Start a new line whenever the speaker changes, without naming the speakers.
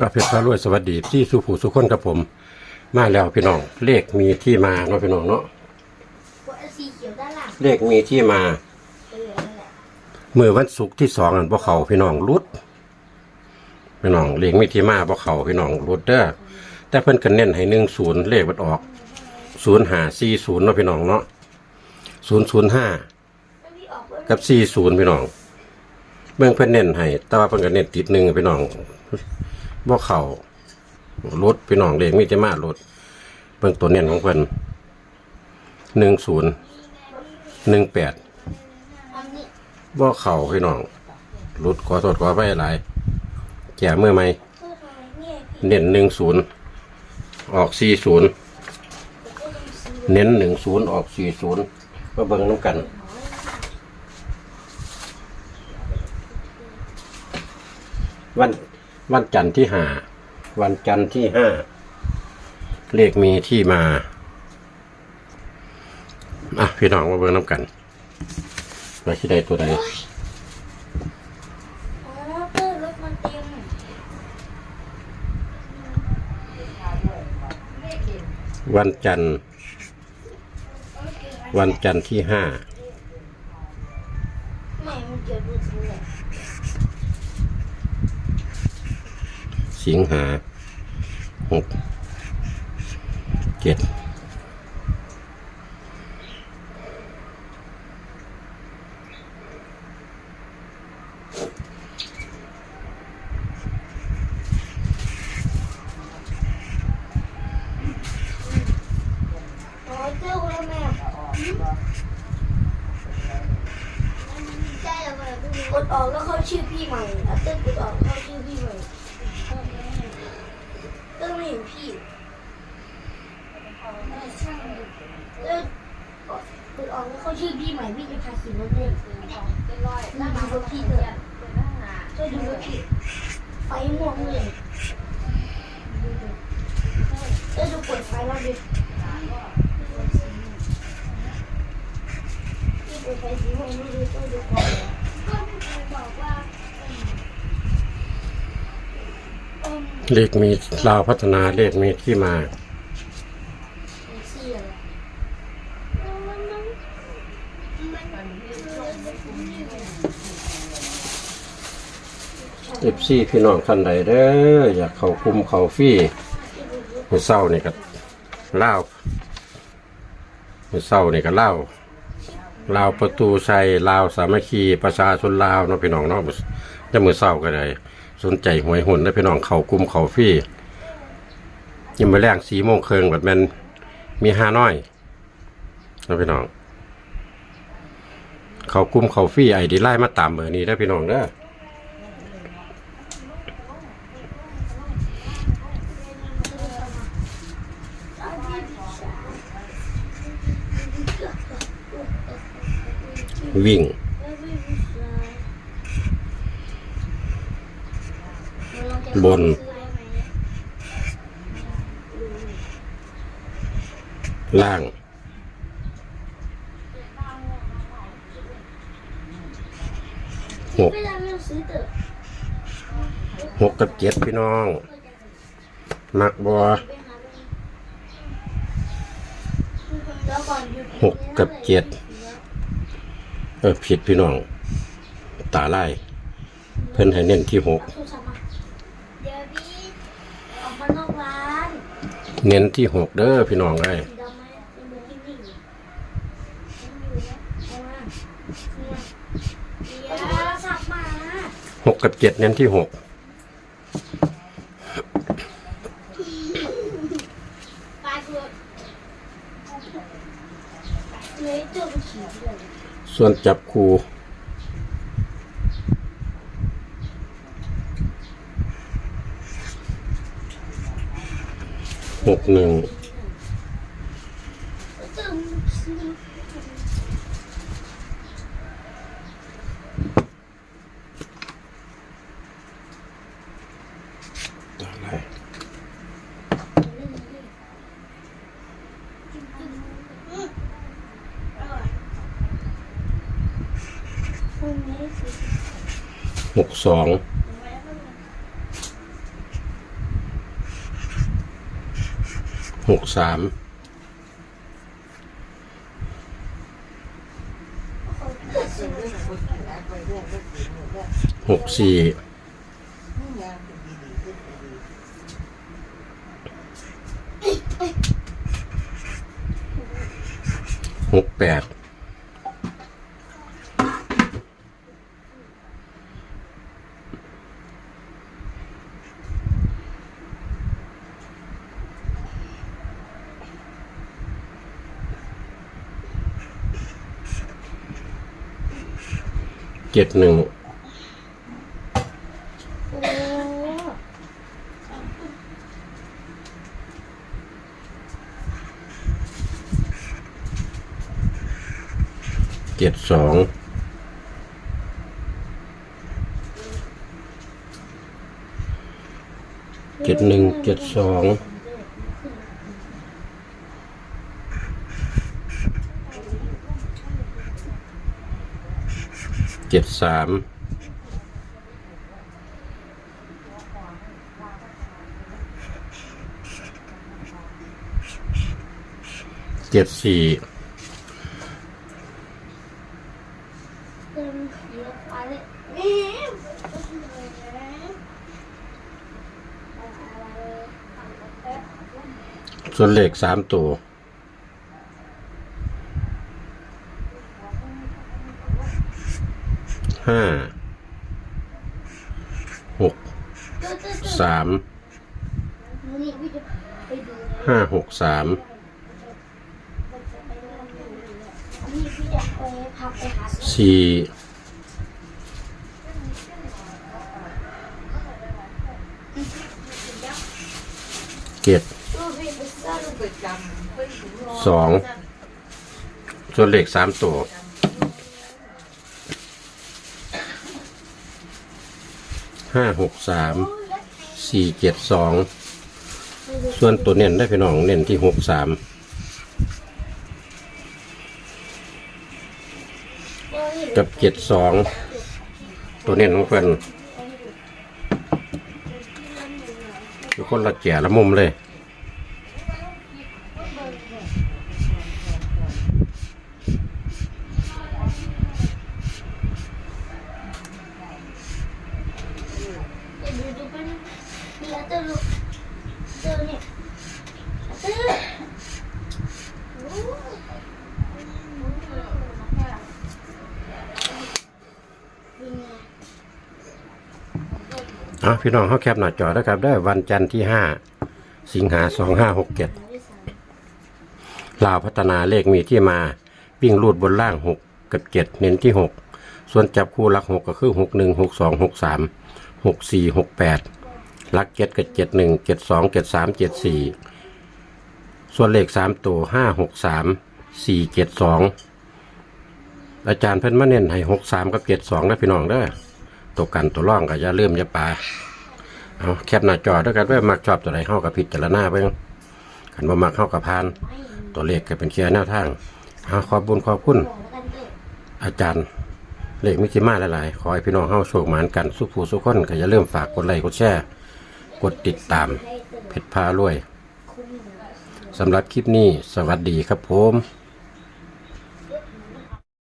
อาเพชรพารวยสวัสดีที่สุผูสุคนกับผม มาแล้วพี่น้อง เลขมีที่มาเนาะพี่น้องเนาะ
กดสีเขียวด้านหลัง
เลขมีที่มา
เออนั่นแหละ
เมื่อวันศุกร์ที่สองนั่นพวกเขาพี่น้องรุดพี่น้องเลขมีที่มาพวกเขาพี่น้องรุดเด้อแต่เพิ่นก็เน้นให้หนึ่งศูนย์เลขมันออกศูนย์หาสี่ศูนย์เนาะพี่น้องเนาะศูนย์ศูนย์ห้า
แล้วพี่ออกแล้ว
กับสี่ศูนย์พี่น้องเบื้องเพิ่นเน้นให้แต่ว่าเพิ่นก็เน้นติดหนึ่งพี่น้อง บ่เข่ารถพี่น้องเลขมีจะมารถเบื้องตัวเน้นของเพิ่นหนึ่งศูนย์หนึ่งแปดบ่เข่าพี่น้องรถขอโทษขอไปหลายแก่เมื่อไหม
เพื่อทำไมเนี่ยพี่
เน้นหนึ่งศูนย์ออกสี่ศูนย์เน้นหนึ่งศูนย์ออกสี่ศูนย์มาเบิ่งน้ำกันวัน วันจันทร์ที่ห้าวันจันทร์ที่ห้าเลขมีที่มาอะพี่น้องมาเบิ่งน้ำกันว่าที่ใดตัวใด
อ๋อเพื่อรถมันเต็ม
วันจันทร์ วันจันทร์ที่ห้า สิงหาหกเจ็ด
อ๋อเจ้าแล้วแม่กดออกแล้วเข้าชื่อพี่ใหม่แล้วเต้นกดออกเข้าชื่อพี่ใหม่ เต้นไม่เห็นพี่เต้นกดออกแล้วเข้าชื่อพี่ใหม่พี่จะพาขี่รถเล่นแล้วดูรถพี่เถอะช่วยดูรถพี่ไฟม่วงเลยเต้นดูเปิดไฟแล้วดิพี่เปิดไฟสีม่วงไม่ดูต้องดูก่อนก็บอกว่า เอิ่ม
เลขมีลาวพัฒนาเลขมีที่มา
เอ
ฟซีพี่น้องท่านใดเด้ออยากเขาคุมเขาฟรี่มือเศร้านี่ก็เล่าวมือเศร้านี่ก็เล่าวลาวประตูชัยลาวสามัคคีประชาชนลาวเนาะพี่น้องเนาะจะมือเศร้าก็ได้ สนใจหวยหุ่นนะพี่น้องเข้าคุมเขาฟี่ยังมาแรงสีโมงเคิงแบบแมันมีห้าน้อยเนาะพี่น้อง เขากลุ่มเขาฟี่ไอดีไล่มาตามเบอร์นี้ได้พี่น้องเด้อวิ่ง บน ล่าง หก หกกับเจ็ดพี่น้อง มักบอ
แล้วหยุด
หกกับเจ็ดเออผิดพี่น้อง ตาไล่เพิ่นให้เน้นที่หก
โทรศัพท์มาเดี๋ยวพี่ออกมานอกร้าน
เน้นที่หกเด้อพี่น้องไอ้
ห
กกับเจ็ดเน้นที่หกส่วนจับคู่ หกหนึ่งหกสอง หกสามหกสี่หกแปด เจ็ดหนึ่งเจ็ดสองเจ็ดหนึ่งเจ็ดสอง เจ็ดสามเจ็ดสี่
เส่
วนเลขสามตัว ห้าหกสามห้าหกสาม
นี่พี่จะไปพักไปหา
สี่เจ็ด
ลูกพี่ไปสร้างลูก
สองส่วนเลขสามตัว ห้าหกสามสี่เจ็ดสองส่วนตัวเน้นได้พี่น้องเน้นที่หกสามกับเจ็ดสองตัวเน้นของเพื่อนคือคนละแก่ละมุมเลย
เดี๋ยวดูดูเป็นมีอัตเตอร์ลูกเจอเนี่ยอัตเตอร์โอ้เป็นไง
อะพี่น้องเขาแคปหน้าจอนะครับได้วันจันทร์ที่ห้าสิงหาสองห้าหกเจ็ดลาวพัฒนาเลขมีที่มา วิ่งรูดบนล่างหกกับเจ็ดเน้นที่หกส่วนจับคู่หลักหกก็คือหกหนึ่งหกสองหกสามหกสี่หกแปดลักเจ็ดกับเจ็ดหนึ่งเจ็ดสองเจ็ดสามเจ็ดสี่ส่วนเลขสามตัวห้าหกสามสี่เจ็ดสองอาจารย์เพิ่นมาเน้นให้หกสามกับเจ็ดสองนะพี่น้องเด้อ ตัวกันตัวร่องก็อย่าลืมอย่าปาเอาแคปหน้าจอด้วยกันว่ามักชอบตัวไหนเข้ากับพิจารณาเบิ่งขันบ่มักเข้ากับพาน ตัวเลขก็เป็นเคลียร์แนวทางเอาขอบบุญขอบคุณ
อา
จารย์เลขมิจิมาหลายๆ ขอให้พี่น้องเข้าโชคหมานกันสุขผู้สุขคนก็อย่าลืมฝากกดไลค์กดแชร์กดติดตา
ม
เพชรพารวย
คุ้มเลย
สำหรับคลิปนี้ สวัสดีครับผม